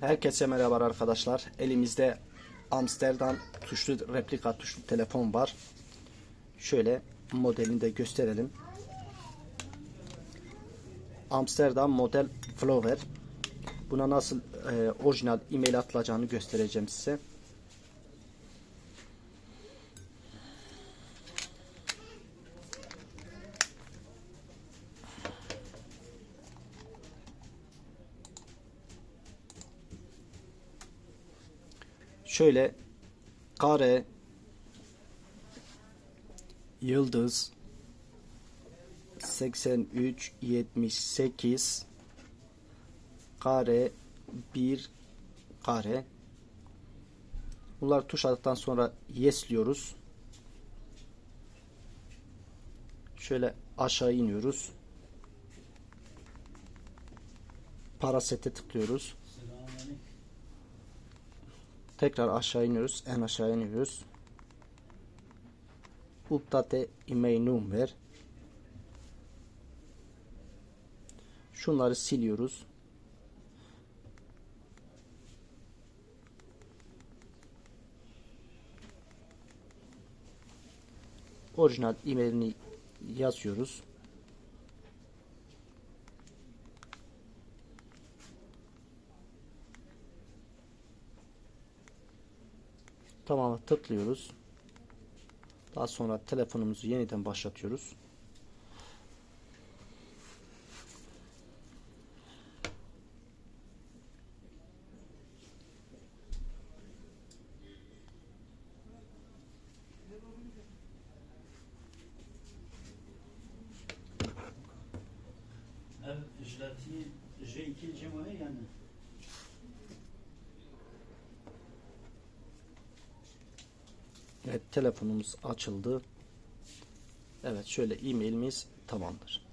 Herkese merhaba arkadaşlar. Elimizde Amsterdam tuşlu replika tuşlu telefon var. Şöyle modelini de gösterelim. Amsterdam model Flower. Buna nasıl e, orijinal e-mail atılacağını göstereceğim size. Şöyle kare yıldız 83 78 kare 1 kare Bunlar tuşladıktan sonra yes diyoruz. Şöyle aşağı iniyoruz. Parasete tıklıyoruz. Tekrar aşağı iniyoruz. En aşağı iniyoruz. Update email number. Şunları siliyoruz. Orijinal e-mailini yazıyoruz. Tamamı tıklıyoruz. Daha sonra telefonumuzu yeniden başlatıyoruz. Ücreti J2 cimaya yani. Evet telefonumuz açıldı. Evet şöyle e-mailimiz tamamdır.